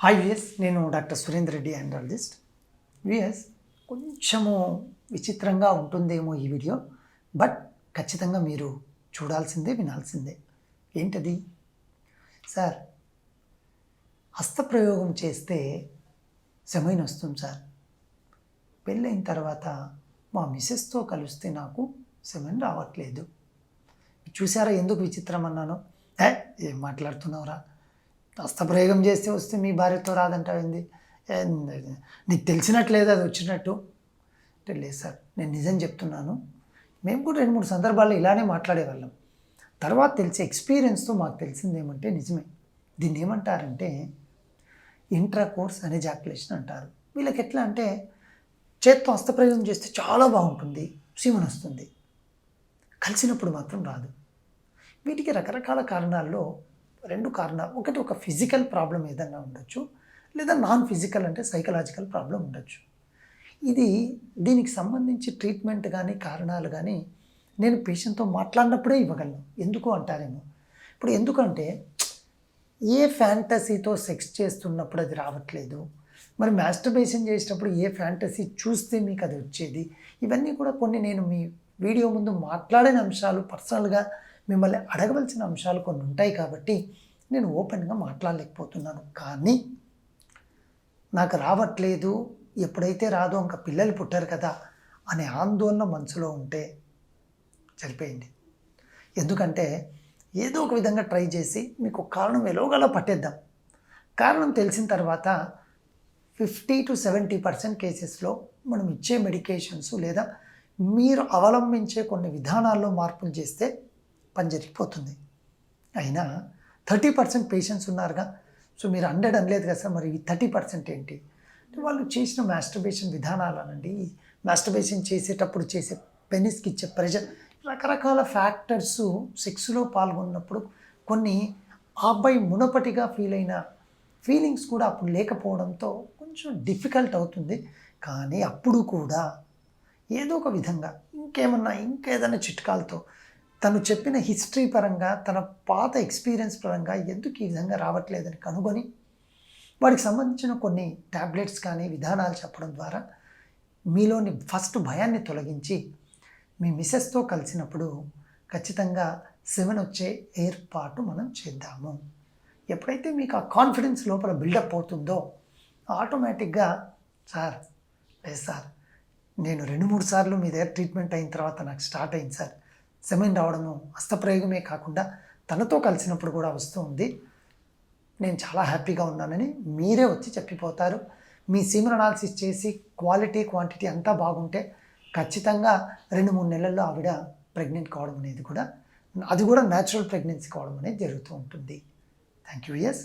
Hi VS నేను doctor Surender Reddy andrologist viewers కొంచెము విచిత్రంగా ఉంటుందేమో ఈ వీడియో బట్ ఖచ్చితంగా మీరు చూడాల్సిందే వినాల్సిందే. ఏంటది? సార్ హస్తప్రయోగం చేస్తే శమైన వస్తుంది సార్. పెళ్ళైన తర్వాత మా మిసెస్తో కలిస్తే నాకు సెమైన్ రావట్లేదు. చూసారా ఎందుకు విచిత్రం అన్నాను? ఏ ఏం మాట్లాడుతున్నావురా? హస్తప్రయోగం చేస్తే వస్తే మీ భార్యతో రాదంటావింది? నీకు తెలిసినట్లేదు అది వచ్చినట్టు. అంటే లేదు సార్ నేను నిజం చెప్తున్నాను. మేము కూడా రెండు మూడు సందర్భాల్లో ఇలానే మాట్లాడేవాళ్ళం. తర్వాత తెలిసే ఎక్స్పీరియన్స్తో మాకు తెలిసింది ఏమంటే నిజమే. దీన్ని ఏమంటారంటే ఇంట్రా కోర్స్ అనే జాక్యులేషన్ అంటారు. వీళ్ళకి ఎట్లా అంటే చేత్తో హస్తప్రయోగం చేస్తే చాలా బాగుంటుంది సీమన్ వస్తుంది. కలిసినప్పుడు మాత్రం రాదు. వీటికి రకరకాల కారణాల్లో రెండు కారణాలు. ఒకటి ఒక ఫిజికల్ ప్రాబ్లం ఏదైనా ఉండొచ్చు లేదా నాన్ ఫిజికల్ అంటే సైకలాజికల్ ప్రాబ్లం ఉండొచ్చు. ఇది దీనికి సంబంధించి ట్రీట్మెంట్ కానీ కారణాలు కానీ నేను పేషెంట్తో మాట్లాడినప్పుడే ఇవ్వగలను. ఎందుకు అంటారేమో? ఇప్పుడు ఎందుకంటే ఏ ఫ్యాంటసీతో సెక్స్ చేస్తున్నప్పుడు అది రావట్లేదు. మరి మాస్టర్బేషన్ చేసేటప్పుడు ఏ ఫ్యాంటసీ చూస్తే మీకు అది వచ్చేది? ఇవన్నీ కూడా కొన్ని నేను మీ వీడియో ముందు మాట్లాడిన అంశాలు పర్సనల్గా మిమ్మల్ని అడగవలసిన అంశాలు కొన్ని ఉంటాయి కాబట్టి నేను ఓపెన్గా మాట్లాడలేకపోతున్నాను. కానీ నాకు రావట్లేదు ఎప్పుడైతే రాదో ఇంకా పిల్లలు పుట్టారు కదా అనే ఆందోళన మనసులో ఉంటే చనిపోయింది ఎందుకంటే ఏదో ఒక విధంగా ట్రై చేసి మీకు కారణం ఎలాగోలా పట్టేద్దాం. కారణం తెలిసిన తర్వాత ఫిఫ్టీ టు సెవెంటీ పర్సెంట్ కేసెస్లో మనం ఇచ్చే మెడికేషన్స్ లేదా మీరు అవలంబించే కొన్ని విధానాల్లో మార్పులు చేస్తే పని జరిగిపోతుంది. అయినా థర్టీ పర్సెంట్ పేషెంట్స్ ఉన్నారుగా. సో మీరు హండ్రెడ్ అనలేదు కదా సార్ మరి థర్టీ పర్సెంట్ ఏంటి? వాళ్ళు చేసిన మాస్టర్బేషన్ విధానాలు అనండి మాస్టర్బేషన్ చేసేటప్పుడు చేసే పెనిస్కి ఇచ్చే ప్రెషర్ రకరకాల ఫ్యాక్టర్స్ సెక్స్లో పాల్గొన్నప్పుడు కొన్ని అబ్బాయి మునపటిగా ఫీల్ అయిన ఫీలింగ్స్ కూడా అప్పుడు లేకపోవడంతో కొంచెం డిఫికల్ట్ అవుతుంది. కానీ అప్పుడు కూడా ఏదో ఒక విధంగా ఇంకేమన్నా ఇంకేదైనా చిట్కాలతో తను చెప్పిన హిస్టరీ పరంగా తన పాత ఎక్స్పీరియన్స్ పరంగా ఎందుకు ఈ విధంగా రావట్లేదని కనుగొని వాడికి సంబంధించిన కొన్ని ట్యాబ్లెట్స్ కానీ విధానాలు చెప్పడం ద్వారా మీలోని ఫస్ట్ భయాన్ని తొలగించి మీ మిసెస్తో కలిసినప్పుడు ఖచ్చితంగా సెవెన్ వచ్చే ఏర్పాటు మనం చేద్దాము. ఎప్పుడైతే మీకు ఆ కాన్ఫిడెన్స్ లోపల బిల్డప్ అవుతుందో ఆటోమేటిక్గా సార్ లేదు సార్ నేను రెండు మూడు సార్లు మీ దగ్గర ట్రీట్మెంట్ అయిన తర్వాత నాకు స్టార్ట్ అయింది సార్. సెమెన్ రావడము హస్తప్రయోగమే కాకుండా తనతో కలిసినప్పుడు కూడా వస్తూ ఉంది. నేను చాలా హ్యాపీగా ఉన్నానని మీరే వచ్చి చెప్పిపోతారు. మీ సీమన్ అనాలిసిస్ చేసి క్వాలిటీ క్వాంటిటీ అంతా బాగుంటే ఖచ్చితంగా రెండు మూడు నెలల్లో ఆవిడ ప్రెగ్నెంట్ కావడం అనేది కూడా అది కూడా న్యాచురల్ ప్రెగ్నెన్సీ కావడం అనేది జరుగుతూ ఉంటుంది. Thank you yes